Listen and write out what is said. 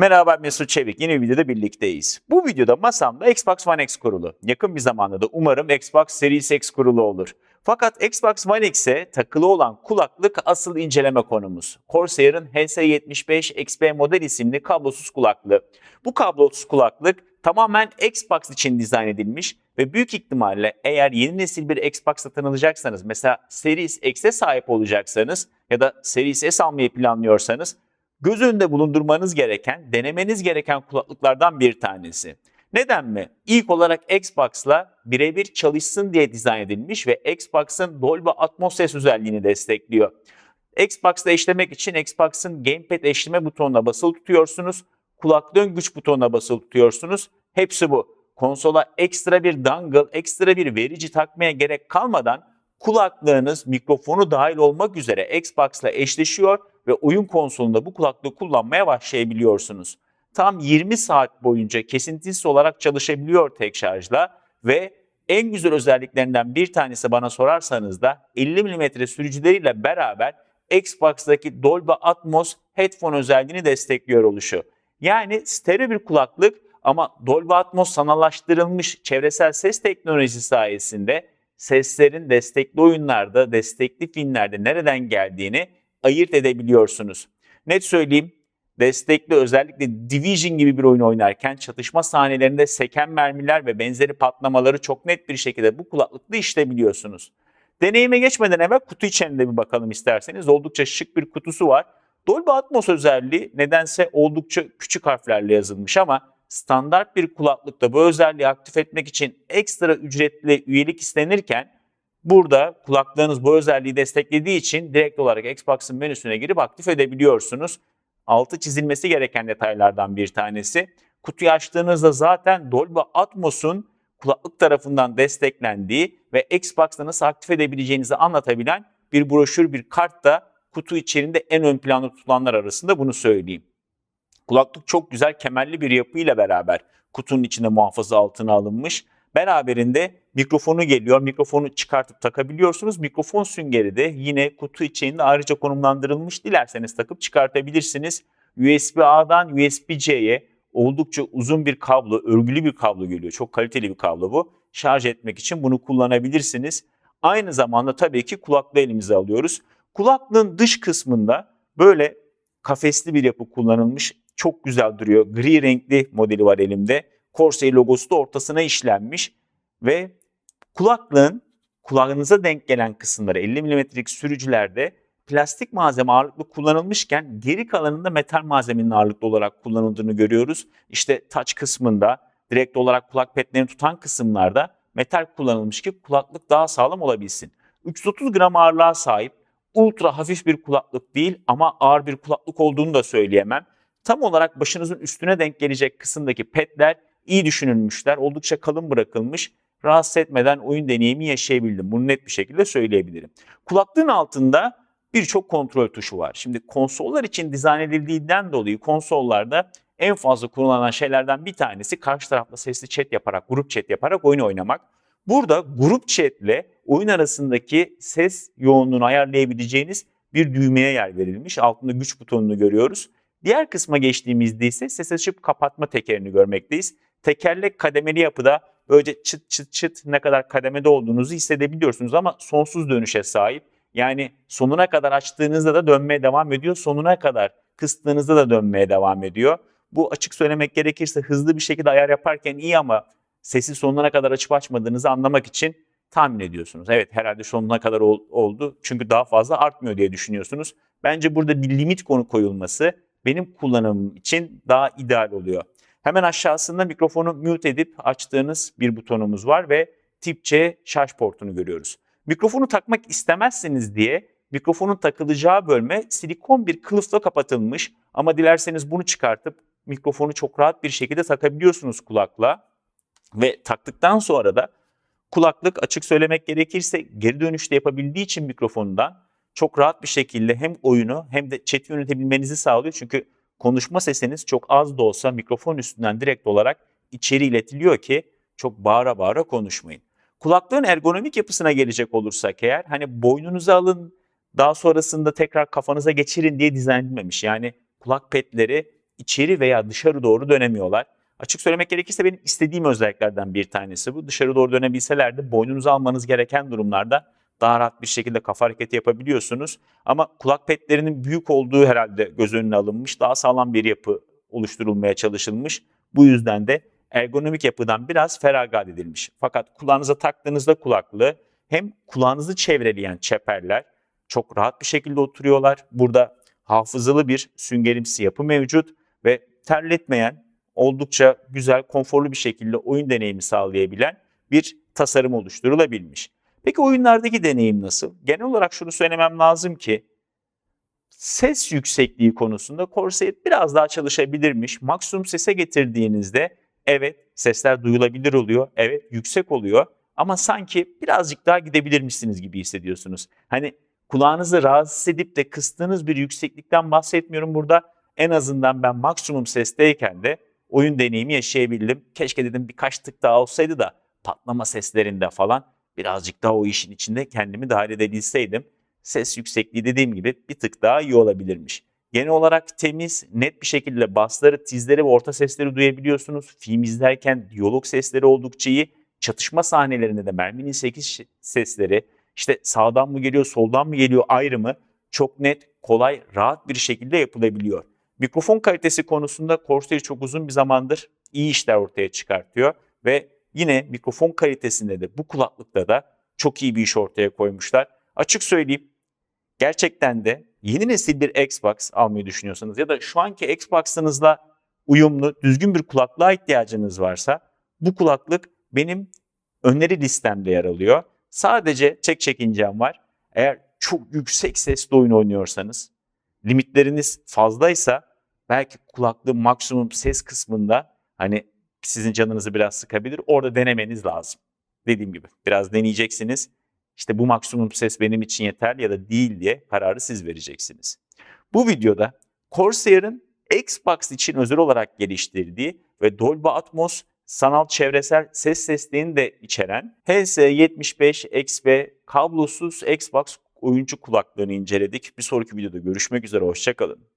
Merhaba Mesut Çevik. Yeni bir videoda birlikteyiz. Bu videoda masamda Xbox One X kurulu. Yakın bir zamanda da umarım Xbox Series X kurulu olur. Fakat Xbox One X'e takılı olan kulaklık asıl inceleme konumuz. Corsair'ın HS75 XP model isimli kablosuz kulaklığı. Bu kablosuz kulaklık tamamen Xbox için dizayn edilmiş ve büyük ihtimalle eğer yeni nesil bir Xbox satın alacaksanız mesela Series X'e sahip olacaksanız ya da Series S almayı planlıyorsanız göz önünde bulundurmanız gereken, denemeniz gereken kulaklıklardan bir tanesi. Neden mi? İlk olarak Xbox'la birebir çalışsın diye dizayn edilmiş ve Xbox'ın Dolby Atmos ses özelliğini destekliyor. Xbox'la eşlemek için Xbox'ın Gamepad eşleme butonuna basılı tutuyorsunuz. Kulaklığın güç butonuna basılı tutuyorsunuz. Hepsi bu. Konsola ekstra bir dongle, ekstra bir verici takmaya gerek kalmadan kulaklığınız mikrofonu dahil olmak üzere Xbox'la eşleşiyor ve oyun konsolunda bu kulaklığı kullanmaya başlayabiliyorsunuz. Tam 20 saat boyunca kesintisiz olarak çalışabiliyor tek şarjla ve en güzel özelliklerinden bir tanesi bana sorarsanız da 50 mm sürücüleriyle beraber Xbox'daki Dolby Atmos headphone özelliğini destekliyor oluşu. Yani stereo bir kulaklık ama Dolby Atmos sanallaştırılmış çevresel ses teknolojisi sayesinde seslerin destekli oyunlarda, destekli filmlerde nereden geldiğini ayırt edebiliyorsunuz. Net söyleyeyim, destekli özellikle Division gibi bir oyun oynarken çatışma sahnelerinde seken mermiler ve benzeri patlamaları çok net bir şekilde bu kulaklıkla işleyebiliyorsunuz. Deneyime geçmeden evvel kutu içerisinde bir bakalım isterseniz. Oldukça şık bir kutusu var. Dolby Atmos özelliği nedense oldukça küçük harflerle yazılmış ama standart bir kulaklıkta bu özelliği aktif etmek için ekstra ücretli üyelik istenirken burada kulaklığınız bu özelliği desteklediği için direkt olarak Xbox'ın menüsüne girip aktif edebiliyorsunuz. Altı çizilmesi gereken detaylardan bir tanesi. Kutuyu açtığınızda zaten Dolby Atmos'un kulaklık tarafından desteklendiği ve Xbox'ta nasıl aktif edebileceğinizi anlatabilen bir broşür, bir kart da kutu içerisinde en ön planda tutulanlar arasında bunu söyleyeyim. Kulaklık çok güzel kemerli bir yapıyla beraber kutunun içinde muhafaza altına alınmış. Beraberinde mikrofonu geliyor. Mikrofonu çıkartıp takabiliyorsunuz. Mikrofon süngeri de yine kutu içerisinde ayrıca konumlandırılmış. Dilerseniz takıp çıkartabilirsiniz. USB-A'dan USB-C'ye oldukça uzun bir kablo, örgülü bir kablo geliyor. Çok kaliteli bir kablo bu. Şarj etmek için bunu kullanabilirsiniz. Aynı zamanda tabii ki kulaklığı elimize alıyoruz. Kulaklığın dış kısmında böyle kafesli bir yapı kullanılmış. Çok güzel duruyor. Gri renkli modeli var elimde. Corsair logosu da ortasına işlenmiş ve kulaklığın kulağınıza denk gelen kısımları 50 mm'lik sürücülerde plastik malzeme ağırlıklı kullanılmışken geri kalanında metal malzemenin ağırlıklı olarak kullanıldığını görüyoruz. İşte touch kısmında direkt olarak kulak petlerini tutan kısımlarda metal kullanılmış ki kulaklık daha sağlam olabilsin. 330 gram ağırlığa sahip ultra hafif bir kulaklık değil ama ağır bir kulaklık olduğunu da söyleyemem. Tam olarak başınızın üstüne denk gelecek kısımdaki petler iyi düşünülmüşler. Oldukça kalın bırakılmış. Rahatsız etmeden oyun deneyimi yaşayabildim. Bunu net bir şekilde söyleyebilirim. Kulaklığın altında birçok kontrol tuşu var. Şimdi konsollar için dizayn edildiğinden dolayı konsollarda en fazla kullanılan şeylerden bir tanesi karşı tarafla sesli chat yaparak, grup chat yaparak oyun oynamak. Burada grup chat ile oyun arasındaki ses yoğunluğunu ayarlayabileceğiniz bir düğmeye yer verilmiş. Altında güç butonunu görüyoruz. Diğer kısma geçtiğimizde ise ses açıp kapatma tekerini görmekteyiz. Tekerlek kademeli yapıda böylece çıt çıt çıt ne kadar kademede olduğunuzu hissedebiliyorsunuz ama sonsuz dönüşe sahip. Yani sonuna kadar açtığınızda da dönmeye devam ediyor. Sonuna kadar kıstığınızda da dönmeye devam ediyor. Bu açık söylemek gerekirse hızlı bir şekilde ayar yaparken iyi ama sesi sonuna kadar açıp açmadığınızı anlamak için tahmin ediyorsunuz. Evet herhalde sonuna kadar ol, oldu çünkü daha fazla artmıyor diye düşünüyorsunuz. Bence burada bir limit konu koyulması benim kullanımım için daha ideal oluyor. Hemen aşağısında mikrofonu mute edip açtığınız bir butonumuz var ve tip C şarj portunu görüyoruz. Mikrofonu takmak istemezseniz diye mikrofonun takılacağı bölme silikon bir kılıfla kapatılmış ama dilerseniz bunu çıkartıp mikrofonu çok rahat bir şekilde takabiliyorsunuz kulakla ve taktıktan sonra da kulaklık açık söylemek gerekirse geri dönüşte yapabildiği için mikrofonundan çok rahat bir şekilde hem oyunu hem de chat yönetebilmenizi sağlıyor. Çünkü konuşma sesiniz çok az da olsa mikrofon üstünden direkt olarak içeri iletiliyor ki çok bağıra bağıra konuşmayın. Kulaklığın ergonomik yapısına gelecek olursak eğer hani boynunuza alın daha sonrasında tekrar kafanıza geçirin diye dizayn edilmemiş. Yani kulak petleri içeri veya dışarı doğru dönemiyorlar. Açık söylemek gerekirse benim istediğim özelliklerden bir tanesi bu. Dışarı doğru dönebilseler de boynunuzu almanız gereken durumlarda daha rahat bir şekilde kafa hareketi yapabiliyorsunuz. Ama kulak petlerinin büyük olduğu herhalde göz önüne alınmış. Daha sağlam bir yapı oluşturulmaya çalışılmış. Bu yüzden de ergonomik yapıdan biraz feragat edilmiş. Fakat kulağınıza taktığınızda kulaklığı hem kulağınızı çevreleyen çeperler çok rahat bir şekilde oturuyorlar. Burada hafızalı bir süngerimsi yapı mevcut ve terletmeyen, oldukça güzel, konforlu bir şekilde oyun deneyimi sağlayabilen bir tasarım oluşturulabilmiş. Peki oyunlardaki deneyim nasıl? Genel olarak şunu söylemem lazım ki ses yüksekliği konusunda Corsair biraz daha çalışabilirmiş. Maksimum sese getirdiğinizde evet sesler duyulabilir oluyor, evet yüksek oluyor ama sanki birazcık daha gidebilirmişsiniz gibi hissediyorsunuz. Hani kulağınızı rahatsız edip de kıstığınız bir yükseklikten bahsetmiyorum burada. En azından ben maksimum sesteyken de oyun deneyimi yaşayabildim. Keşke dedim birkaç tık daha olsaydı da patlama seslerinde falan birazcık daha o işin içinde kendimi dahil edebilseydim. Ses yüksekliği dediğim gibi bir tık daha iyi olabilirmiş. Genel olarak temiz, net bir şekilde basları, tizleri ve orta sesleri duyabiliyorsunuz. Film izlerken diyalog sesleri oldukça iyi. Çatışma sahnelerinde de merminin 8 sesleri, işte sağdan mı geliyor, soldan mı geliyor ayrımı çok net, kolay, rahat bir şekilde yapılabiliyor. Mikrofon kalitesi konusunda Corsair çok uzun bir zamandır iyi işler ortaya çıkartıyor ve yine mikrofon kalitesinde de bu kulaklıkta da çok iyi bir iş ortaya koymuşlar. Açık söyleyeyim gerçekten de yeni nesil bir Xbox almayı düşünüyorsanız ya da şu anki Xbox'ınızla uyumlu, düzgün bir kulaklığa ihtiyacınız varsa bu kulaklık benim öneri listemde yer alıyor. Sadece çek çekincem var. Eğer çok yüksek sesli oyun oynuyorsanız, limitleriniz fazlaysa belki kulaklığın maksimum ses kısmında hani sizin canınızı biraz sıkabilir. Orada denemeniz lazım. Dediğim gibi biraz deneyeceksiniz. İşte bu maksimum ses benim için yeterli ya da değil diye kararı siz vereceksiniz. Bu videoda Corsair'ın Xbox için özel olarak geliştirdiği ve Dolby Atmos sanal çevresel ses desteğini de içeren HS75XB kablosuz Xbox oyuncu kulaklığını inceledik. Bir sonraki videoda görüşmek üzere, hoşçakalın.